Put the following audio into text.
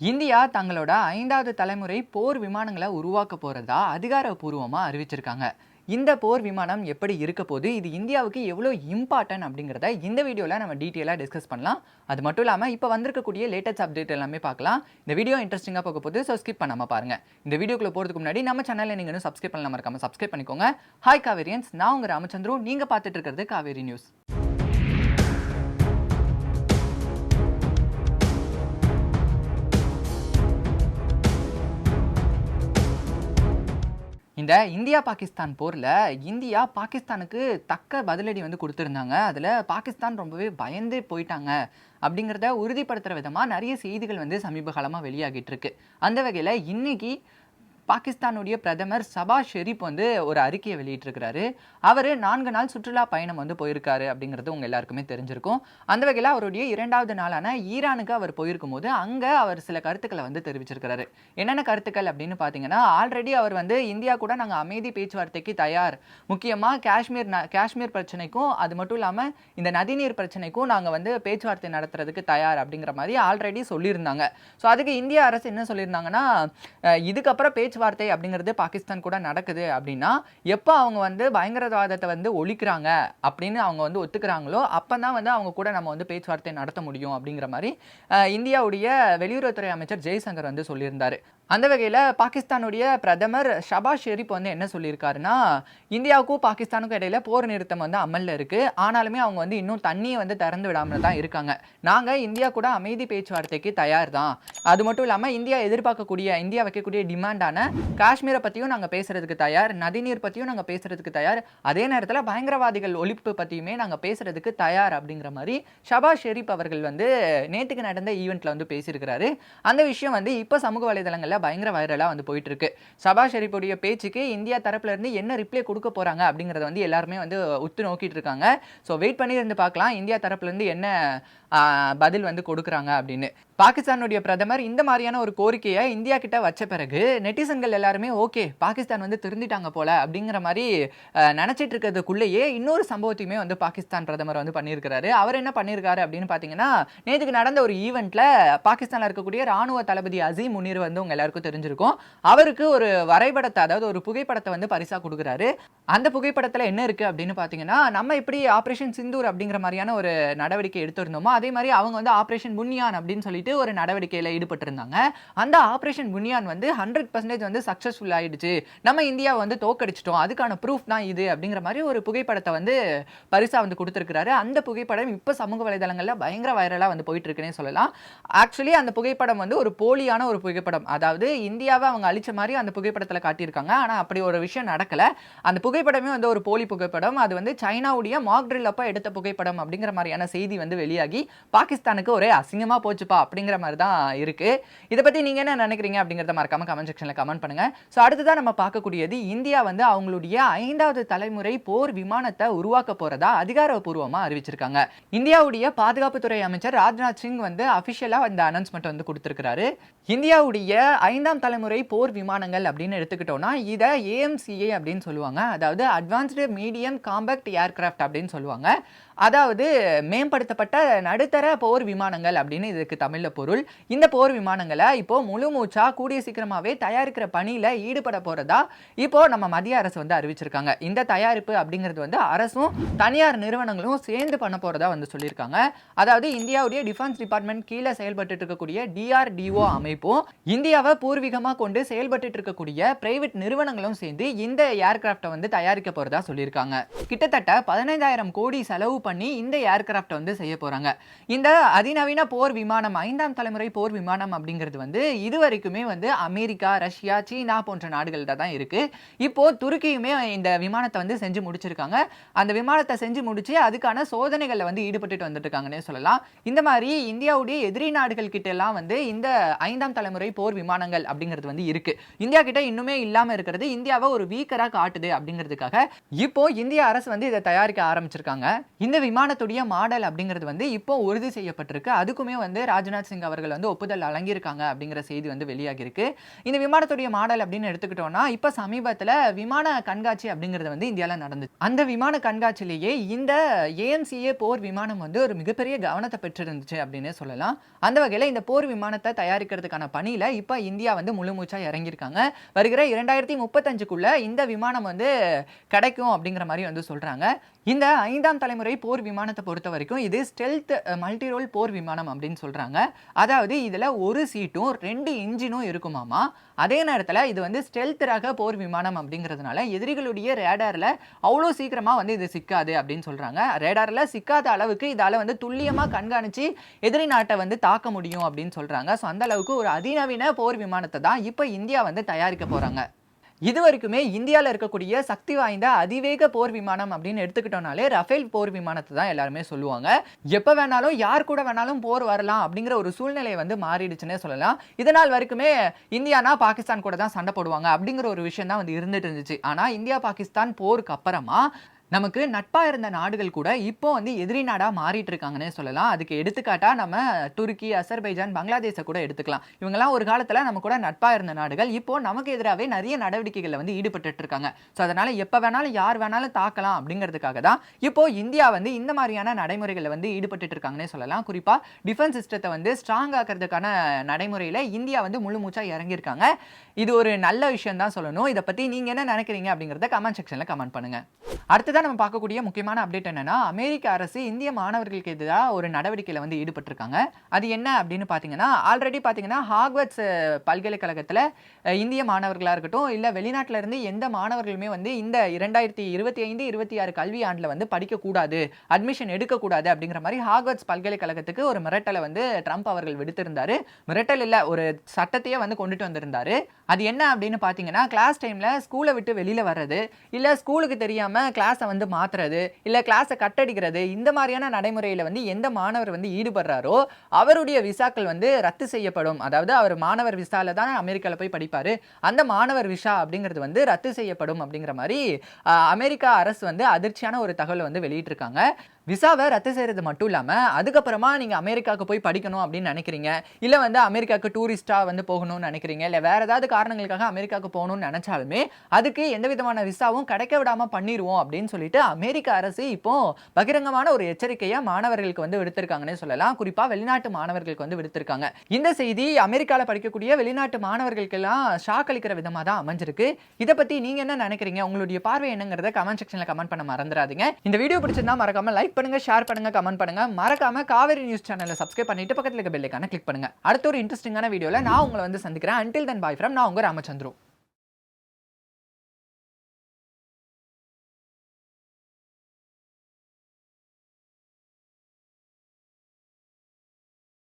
India தங்களோட ஐந்தாவது தலைமுறை போர் விமானங்களை உருவாக்க போகிறதா அதிகாரப்பூர்வமாக அறிவிச்சிருக்காங்க. இந்த போர் விமானம் எப்படி இருக்க போது இது இந்தியாவுக்கு எவ்வளோ இம்பார்ட்டன்ட் அப்படிங்கிறத இந்த வீடியோவில் நம்ம டீட்டெயிலாக டிஸ்கஸ் பண்ணலாம். அது மட்டும் இல்லாமல் இப்போ வந்திருக்கக்கூடிய லேட்டஸ்ட் அப்டேட் எல்லாமே பார்க்கலாம். இந்த வீடியோ இன்ட்ரெஸ்டிங்காக போக போது ஸோ ஸ்கிப் பண்ணாமல் பாருங்கள் இந்த வீடியோக்குள்ளே போகிறதுக்கு முன்னாடி நம்ம சேனலில் நீங்கள் இன்னும் சப்ஸ்கிரைப் பண்ணலாம் மறக்காமல் சப்ஸ்கிரைப் பண்ணிக்கோங்க. ஹாய் காவேரியன்ஸ் நான் உங்கள் ராமச்சந்திரு நீங்கள் பார்த்துட்டு இருக்கிறது காவேரி நியூஸ் இந்த இந்தியா பாகிஸ்தான் போரில் இந்தியா பாகிஸ்தானுக்கு தக்க பதிலடி வந்து கொடுத்துருந்தாங்க. அதில் பாகிஸ்தான் ரொம்பவே பயந்து போயிட்டாங்க அப்படிங்கிறத உறுதிப்படுத்துகிற விதமாக நிறைய செய்திகள் வந்து சமீப காலமாக வெளியாகிட்டு இருக்கு. அந்த வகையில் இன்னைக்கு பாகிஸ்தானுடைய பிரதமர் சபா ஷெரீப் வந்து ஒரு அறிக்கையை வெளியிட்டிருக்கிறாரு. அவர் நான்கு நாள் சுற்றுலா பயணம் வந்து போயிருக்காரு அப்படிங்கிறது உங்கள் எல்லாருக்குமே தெரிஞ்சிருக்கும். அந்த வகையில் அவருடைய இரண்டாவது நாளான ஈரானுக்கு அவர் போயிருக்கும் போது அங்கே அவர் சில கருத்துக்களை வந்து தெரிவிச்சிருக்கிறாரு. என்னென்ன கருத்துக்கள் அப்படின்னு பார்த்தீங்கன்னா ஆல்ரெடி அவர் வந்து இந்தியா கூட நாங்கள் அமைதி பேச்சுவார்த்தைக்கு தயார். முக்கியமாக காஷ்மீர் காஷ்மீர் பிரச்சனைக்கும் அது மட்டும் இல்லாமல் இந்த நதிநீர் பிரச்சனைக்கும் நாங்கள் வந்து பேச்சுவார்த்தை நடத்துறதுக்கு தயார் அப்படிங்கிற மாதிரி ஆல்ரெடி சொல்லியிருந்தாங்க. ஸோ அதுக்கு இந்திய அரசு என்ன சொல்லியிருந்தாங்கன்னா இதுக்கப்புறம் பேச்சு பேச்சுவார்த்தை அப்படிங்கிறது பாகிஸ்தான் கூட நடக்குது அப்படின்னா எப்போ அவங்க வந்து பயங்கரவாதத்தை வந்து ஒழிக்கிறாங்க அப்படின்னு அவங்க வந்து ஒத்துக்கிறாங்களோ அப்போ தான் வந்து அவங்க கூட நம்ம வந்து பேச்சுவார்த்தை நடத்த முடியும் அப்படிங்கிற மாதிரி இந்தியாவுடைய வெளியுறவுத்துறை அமைச்சர் ஜெய்சங்கர் வந்து சொல்லியிருந்தார். அந்த வகையில் பாகிஸ்தானுடைய பிரதமர் ஷபாஸ் ஷெரீப் வந்து என்ன சொல்லியிருக்காருன்னா இந்தியாவுக்கும் பாகிஸ்தானுக்கும் இடையில போர் நிறுத்தம் வந்து அமலில் இருக்குது ஆனாலுமே அவங்க வந்து இன்னும் தண்ணியை வந்து திறந்து விடாமல் தான் இருக்காங்க. நாங்கள் இந்தியா கூட அமைதி பேச்சுவார்த்தைக்கு தயார் தான் அது மட்டும் இல்லாமல் இந்தியா எதிர்பார்க்கக்கூடிய இந்தியா வைக்கக்கூடிய டிமாண்டான காஷ்மீரை பற்றியும் நாங்கள் பேசுறதுக்கு தயார் நதிநீர் பற்றியும் நாங்கள் பேசுகிறதுக்கு தயார். அதே நேரத்தில் பயங்கரவாதிகள் ஒழிப்பு பற்றியுமே நாங்கள் பேசுகிறதுக்கு தயார் அப்படிங்கிற மாதிரி ஷபா ஷெரீப் அவர்கள் வந்து நேற்றுக்கு நடந்த ஈவெண்ட்டில் வந்து பேசியிருக்கிறாரு. அந்த விஷயம் வந்து இப்போ சமூக வலைதளங்களில் பயங்கர வைரலாக வந்து போயிட்டுருக்கு. ஷபா ஷெரீப்புடைய பேச்சுக்கு இந்தியா தரப்புலேருந்து என்ன ரிப்ளை கொடுக்க போகிறாங்க அப்படிங்கிறத வந்து எல்லாருமே வந்து உத்து நோக்கிட்டு இருக்காங்க. ஸோ வெயிட் பண்ணி இருந்து பார்க்கலாம். இந்தியா தரப்புலேருந்து என்ன பதில் வந்து கொடுக்குறாங்க அப்படின்னு. பாகிஸ்தானுடைய பிரதமர் இந்த மாதிரியான ஒரு கோரிக்கையை இந்தியா கிட்ட வச்ச பிறகு நெட்டிசன்கள் எல்லாருமே ஓகே பாகிஸ்தான் வந்து திருந்திட்டாங்க போல அப்படிங்கிற மாதிரி நினச்சிட்டு நினைச்சிட்டு இருக்கிறதுக்குள்ளேயே இன்னொரு சம்பவத்தையுமே வந்து பாகிஸ்தான் பிரதமர் வந்து பண்ணியிருக்கிறாரு. அவர் என்ன பண்ணியிருக்காரு அப்படின்னு பார்த்தீங்கன்னா நேற்றுக்கு நடந்த ஒரு ஈவெண்ட்டில் பாகிஸ்தானில் இருக்கக்கூடிய ராணுவ தளபதி அசீம் முனீர் வந்து உங்க எல்லாருக்கும் தெரிஞ்சிருக்கும். அவருக்கு ஒரு வரைபடத்தை அதாவது ஒரு புகைப்படத்தை வந்து பரிசாக கொடுக்குறாரு. அந்த புகைப்படத்தில் என்ன இருக்கு அப்படின்னு பார்த்தீங்கன்னா நம்ம எப்படி ஆப்ரேஷன் சிந்தூர் அப்படிங்கிற மாதிரியான ஒரு நடவடிக்கை எடுத்திருந்தோமோ அதே மாதிரி அவங்க வந்து ஆப்ரேஷன் புன்யான் அப்படின்னு சொல்லிட்டு ஒரு நடவடிக்கையில் ஈடுபட்டிருந்தாங்க. அந்த ஆப்ரேஷன் புனியான் வந்து ஹண்ட்ரட் பர்சன்டேஜ் வந்து சக்ஸஸ்ஃபுல் ஆயிடுச்சு. நம்ம இந்தியாவை வந்து தோக்கடிச்சிட்டோம். அதுக்கான ப்ரூஃப் தான் இது அப்படிங்கிற மாதிரி ஒரு புகைப்படத்தை வந்து பரிசா வந்து கொடுத்துருக்கிறாரு. அந்த புகைப்படம் இப்போ சமூக வலைதளங்களில் பயங்கர வைரலாக வந்து போயிட்டு இருக்குன்னே சொல்லலாம். ஆக்சுவலி அந்த புகைப்படம் வந்து ஒரு போலியான ஒரு புகைப்படம். அதாவது இந்தியாவை அவங்க அழிச்ச மாதிரி அந்த புகைப்படத்தில் காட்டியிருக்காங்க. ஆனால் அப்படி ஒரு விஷயம் நடக்கல. அந்த புகைப்படமே வந்து ஒரு போலி புகைப்படம். அது வந்து சைனாவுடைய மாக்ட்ரில் அப்போ எடுத்த புகைப்படம் அப்படிங்கிற மாதிரியான செய்தி வந்து வெளியாகி பாகிஸ்தானுக்கு ஒரே அசிங்கமாக போச்சுப்பா அப்படிங்கிற மாதிரி தான் இருக்குது இதை பற்றி நீங்கள் என்ன நினைக்கிறீங்க அப்படிங்கிறத மறக்காம கமெண்ட் செக்ஷனில் கமெண்ட் பண்ணுங்க. ஸோ அடுத்ததான் நம்ம பார்க்கக்கூடியது இந்தியா வந்து அவங்களுடைய ஐந்தாவது தலைமுறை போர் விமானத்தை உருவாக்க போகிறதா அதிகாரப்பூர்வமாக அறிவிச்சிருக்காங்க. இந்தியாவுடைய பாதுகாப்புத்துறை அமைச்சர் ராஜ்நாத் சிங் வந்து அஃபிஷியலாக இந்த அனௌன்ஸ்மெண்ட் வந்து கொடுத்துருக்கிறாரு. இந்தியாவுடைய ஐந்தாம் தலைமுறை போர் விமானங்கள் அப்படின்னு எடுத்துக்கிட்டோம்னா இதை ஏஎம்சிஏ அப்படின்னு சொல்லுவாங்க. அதாவது அட்வான்ஸ்டு மீடியம் காம்பேக்ட் ஏர்கிராஃப்ட் அப்படின்னு சொல்லுவாங்க. அதாவது மேம்படுத்தப்பட்ட நடுத்தர போர் விமானங்கள் அப்படின்னு இதுக்கு தமிழில் பொருள். இந்த போர் விமானங்களை இப்போ முழு மூச்சா கூடிய சீக்கிரமாகவே தயாரிக்கிற பணியில் ஈடுபட போகிறதா இப்போ நம்ம மத்திய அரசு வந்து அறிவிச்சிருக்காங்க. இந்த தயாரிப்பு அப்படிங்கிறது வந்து அரசும் தனியார் நிறுவனங்களும் சேர்ந்து பண்ண போகிறதா வந்து சொல்லியிருக்காங்க. அதாவது இந்தியாவுடைய டிஃபென்ஸ் டிபார்ட்மெண்ட் கீழே செயல்பட்டு இருக்கக்கூடிய டிஆர்டிஓ அமைப்பும் இந்தியாவை பூர்வீகமாக கொண்டு செயல்பட்டு இருக்கக்கூடிய பிரைவேட் நிறுவனங்களும் சேர்ந்து இந்த ஏர்கிராஃப்டை வந்து தயாரிக்க போகிறதா சொல்லியிருக்காங்க. கிட்டத்தட்ட பதினைந்தாயிரம் கோடி செலவு பண்ணி இந்த ஏர்கிராஃப்ட் வந்து செய்ய போறாங்க. இந்த அதிநவீன போர் விமானம் ஐந்தாம் தலைமுறை போர் விமானம் அப்படிங்கிறது வந்து இது வரைக்குமே வந்து அமெரிக்கா ரஷ்யா சீனா போன்ற நாடுகள்ல தான் இருக்கு. இப்போ துருக்கியுமே இந்த விமானத்தை வந்து செஞ்சு முடிச்சிருக்காங்க. அந்த விமானத்தை செஞ்சு முடிச்சு அதுக்கான சோதனைகளில் வந்து ஈடுபட்டுட்டு வந்துட்டு இருக்காங்கன்னே சொல்லலாம். இந்த மாதிரி இந்தியாவுடைய எதிரி நாடுகள் கிட்ட எல்லாம் வந்து இந்த ஐந்தாம் தலைமுறை போர் விமானங்கள் அப்படிங்கிறது வந்து இருக்கு. இந்தியா கிட்ட இன்னுமே இல்லாமல் இருக்கிறது இந்தியாவை ஒரு வீக்கரா காட்டுது அப்படிங்கிறதுக்காக இப்போ இந்திய அரசு வந்து இதை தயாரிக்க ஆரம்பிச்சிருக்காங்க. இந்த இந்த விமானத்துடைய மாடல் அப்படிங்கிறது வந்து இப்போ உறுதி செய்யப்பட்டிருக்கு. அதுக்குமே வந்து ராஜ்நாத் சிங் அவர்கள் வந்து ஒப்புதல் வழங்கியிருக்காங்க அப்படிங்கிற செய்தி வந்து வெளியாகிருக்கு இந்த விமானத்துடைய மாடல் அப்படின்னு எடுத்துக்கிட்டோம்னா இப்போ சமீபத்தில் விமான கண்காட்சி அப்படிங்கிறது வந்து இந்தியாவில் நடந்துச்சு. அந்த விமான கண்காட்சியிலேயே இந்த ஏஎம்சிஏ போர் விமானம் வந்து ஒரு மிகப்பெரிய கவனத்தை பெற்றிருந்துச்சு அப்படின்னே சொல்லலாம். அந்த வகையில் இந்த போர் விமானத்தை தயாரிக்கிறதுக்கான பணியில் இப்போ இந்தியா வந்து முழுமூச்சாக இறங்கியிருக்காங்க. வருகிற இரண்டாயிரத்தி முப்பத்தஞ்சுக்குள்ளே இந்த விமானம் வந்து கிடைக்கும் அப்படிங்கிற மாதிரி வந்து சொல்கிறாங்க இந்த ஐந்தாம் தலைமுறை போர் விமானத்தை பொறுத்த வரைக்கும் இது ஸ்டெல்த் மல்டிரோல் போர் விமானம் அப்படின்னு சொல்கிறாங்க அதாவது இதில் ஒரு சீட்டும் ரெண்டு இன்ஜினும் இருக்குமாமா? அதே நேரத்தில் இது வந்து ஸ்டெல்த் ரக போர் விமானம் அப்படிங்கிறதுனால எதிரிகளுடைய ரேடாரில் அவ்வளோ சீக்கிரமாக வந்து இது சிக்காது அப்படின்னு சொல்கிறாங்க ரேடாரில் சிக்காத அளவுக்கு இதால் வந்து துல்லியமாக கண்காணித்து எதிரி நாட்டை வந்து தாக்க முடியும் அப்படின்னு சொல்கிறாங்க ஸோ அந்த அளவுக்கு ஒரு அதிநவீன போர் விமானத்தை தான் இப்போ இந்தியா வந்து தயாரிக்க போகிறாங்க இது வரைக்குமே இந்தியாவில் இருக்கக்கூடிய சக்தி வாய்ந்த அதிவேக போர் விமானம் அப்படின்னு எடுத்துக்கிட்டோம்னாலே ரஃபேல் போர் விமானத்தை தான் எல்லாருமே சொல்லுவாங்க. எப்போ வேணாலும் யார் கூட வேணாலும் போர் வரலாம் அப்படிங்கிற ஒரு சூழ்நிலை வந்து மாறிடுச்சுன்னே சொல்லலாம். இதனால் வரைக்குமே இந்தியானா பாகிஸ்தான் கூட தான் சண்டை போடுவாங்க அப்படிங்கிற ஒரு விஷயம் தான் வந்து இருந்துட்டு இருந்துச்சு. ஆனால் இந்தியா பாகிஸ்தான் போருக்கு அப்புறமா நமக்கு நட்பா இருந்த நாடுகள் கூட இப்போ வந்து எதிரி நாடா மாறிட்டு இருக்காங்கன்னே சொல்லலாம். அதுக்கு எடுத்துக்காட்டா நம்ம துருக்கி அசர்பைஜான் பங்களாதேஷை கூட எடுத்துக்கலாம். இவங்கெல்லாம் ஒரு காலத்துல நம்ம கூட நட்பா இருந்த நாடுகள். இப்போ நமக்கு எதிராகவே நிறைய நடவடிக்கைகளை வந்து ஈடுபட்டு இருக்காங்க ஸோ அதனால எப்ப வேணாலும் யார் வேணாலும் தாக்கலாம் அப்படிங்கிறதுக்காக தான் இப்போ இந்தியா வந்து இந்த மாதிரியான நடைமுறைகளை வந்து ஈடுபட்டு இருக்காங்கன்னே சொல்லலாம். குறிப்பா டிஃபென்ஸ் சிஸ்டத்தை வந்து ஸ்ட்ராங் ஆக்கிறதுக்கான நடைமுறையில இந்தியா வந்து முழு மூச்சா இறங்கியிருக்காங்க. இது ஒரு நல்ல விஷயம் தான் சொல்லணும். இதை பத்தி நீங்க என்ன நினைக்கிறீங்க அப்படிங்கறத கமெண்ட் செக்ஷன்ல கமெண்ட் பண்ணுங்க. அடுத்ததாக நம்ம பார்க்கக்கூடிய முக்கியமான அப்டேட் என்னன்னா அமெரிக்க அரசு இந்திய மாணவர்களுக்கு எதிராக ஒரு நடவடிக்கையில் வந்து ஈடுபட்டிருக்காங்க. அது என்ன அப்படின்னு பார்த்தீங்கன்னா ஆல்ரெடி பார்த்தீங்கன்னா ஹாக்வர்ட்ஸ் பல்கலைக்கழகத்தில் இந்திய மாணவர்களாக இருக்கட்டும் இல்லை வெளிநாட்டிலேருந்து எந்த மாணவர்களுமே வந்து இந்த இரண்டாயிரத்தி இருபத்தி ஐந்து இருபத்தி ஆறு கல்வி ஆண்டில் வந்து படிக்கக்கூடாது அட்மிஷன் எடுக்கக்கூடாது அப்படிங்கிற மாதிரி ஹாக்வர்ட்ஸ் பல்கலைக்கழகத்துக்கு ஒரு மிரட்டலை வந்து ட்ரம்ப் அவர்கள் விடுத்திருந்தார். மிரட்டல் இல்லை ஒரு சட்டத்தையே வந்து கொண்டுட்டு வந்திருந்தார். அது என்ன அப்படின்னு பார்த்தீங்கன்னா கிளாஸ் டைமில் ஸ்கூலை விட்டு வெளியில் வர்றது இல்லை ஸ்கூலுக்கு தெரியாமல் கிளாஸ் வந்து மாற்றுறது இல்லை கிளாஸை கட்டடிக்கிறது இந்த மாதிரியான நடைமுறையில் வந்து எந்த மாணவர் வந்து ஈடுபடுறாரோ அவருடைய விசாக்கள் வந்து ரத்து செய்யப்படும். அதாவது அவர் மாணவர் விசாவில் தான் அமெரிக்காவில் போய் படிப்பார். அந்த மாணவர் விசா அப்படிங்கிறது வந்து ரத்து செய்யப்படும் அப்படிங்கிற மாதிரி அமெரிக்கா அரசு வந்து அதிர்ச்சியான ஒரு தகவலை வந்து வெளியிட்டிருக்காங்க. விசாவை ரத்து செய்கிறது மட்டும் இல்லாமல் அதுக்கப்புறமா நீங்கள் அமெரிக்காவுக்கு போய் படிக்கணும் அப்படின்னு நினைக்கிறீங்க. இல்லை வந்து அமெரிக்காவுக்கு டூரிஸ்ட்டாக வந்து போகணும்னு நினைக்கிறீங்க. இல்லை வேறு ஏதாவது காரணங்களுக்காக அமெரிக்காவுக்கு போகணும்னு நினச்சாலுமே அதுக்கு எந்த விதமான விசாவும் கிடைக்க விடாமல் பண்ணிடுவோம் அப்படின்னு சொல்லிட்டு அமெரிக்க அரசு இப்போ பகிரங்கமான ஒரு எச்சரிக்கையை மாணவர்களுக்கு வந்து விடுத்திருக்காங்கன்னே சொல்லலாம். குறிப்பாக வெளிநாட்டு மாணவர்களுக்கு வந்து விடுத்திருக்காங்க. இந்த செய்தி அமெரிக்காவில் படிக்கக்கூடிய வெளிநாட்டு மாணவர்களுக்கெல்லாம் ஷாக் அளிக்கிற விதமாக தான் அமைஞ்சிருக்கு. இதை பற்றி நீங்கள் என்ன நினைக்கிறீங்க? உங்களுடைய பார்வை என்னங்கிறத கமெண்ட் செக்ஷனில் கமெண்ட் பண்ண மறந்துடாதீங்க. இந்த வீடியோ பிடிச்சிருந்தா மறக்காமல் லைக் பண்ணுங்க ஷேர் பண்ணுங்கள் கமெண்ட் பண்ணுங்க. மறக்காம காவேரி நியூஸ் சேனலை சப்ஸ்கிரைப் பண்ணிட்டு பக்கத்தில் இருக்க பெல்லைக்கான கிளிக் பண்ணுங்கள் அடுத்த ஒரு இன்ட்ரெஸ்டிங்கான வீடியோவில் நான் உங்களை வந்து சந்திக்கிறேன். அன்டில் தன் பாய் ஃப்ரம் நான் உங்கள் ராமச்சந்திரு